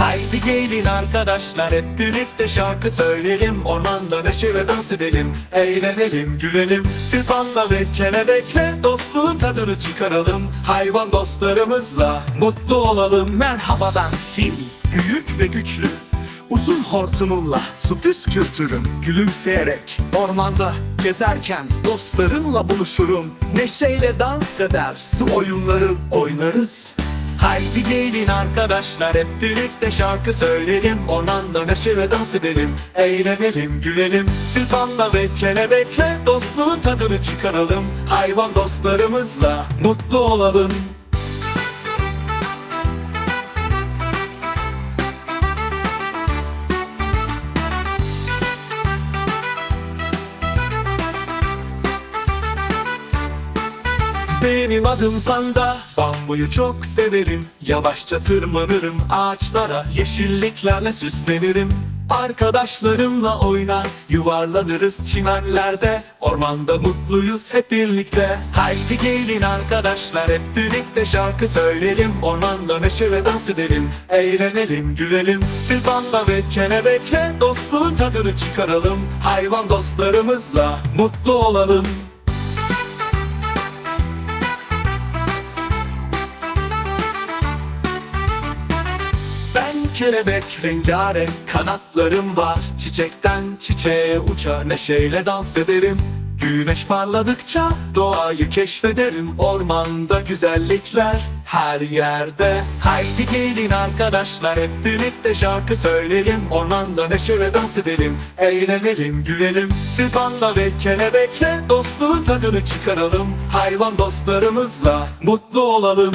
Haydi gelin arkadaşlar hep birlikte şarkı söyleyelim. Ormanda neşe ve dans edelim Eğlenelim, gülelim. Tırpanla ve kelebekle dostluğun tadını çıkaralım. Hayvan dostlarımızla mutlu olalım. Merhaba ben Fil, büyük ve güçlü. Uzun hortumumla su püskürtürüm Gülümseyerek ormanda gezerken dostlarımla buluşurum. Neşeyle dans eder su oyunları oynarız Haydi gelin arkadaşlar hep birlikte şarkı söyleyelim. Ormanda neşe ve dans edelim Eğlenelim gülelim. Tırpanla ve kelebekle dostluğun tadını çıkaralım. Hayvan dostlarımızla mutlu olalım Benim adım Panda. Bambuyu çok severim. Yavaşça tırmanırım ağaçlara. Yeşilliklerle süslenirim. Arkadaşlarımla oynar. Yuvarlanırız çimenlerde. Ormanda mutluyuz hep birlikte. Haydi gelin arkadaşlar Hep birlikte şarkı söyleyelim. Ormanda neşe ve dans edelim. Eğlenelim gülelim. Tırpanla ve kelebekle Dostluğun tadını çıkaralım. Hayvan dostlarımızla Mutlu olalım kelebek rengarenk kanatlarım var. Çiçekten çiçeğe uçar neşeyle dans ederim. Güneş parladıkça doğayı keşfederim. Ormanda güzellikler her yerde. Haydi gelin arkadaşlar hep birlikte şarkı söyleyelim. Ormanda neşe ve dans edelim Eğlenelim gülelim. Tırpanla ve kelebekle dostluğun tadını çıkaralım. Hayvan dostlarımızla mutlu olalım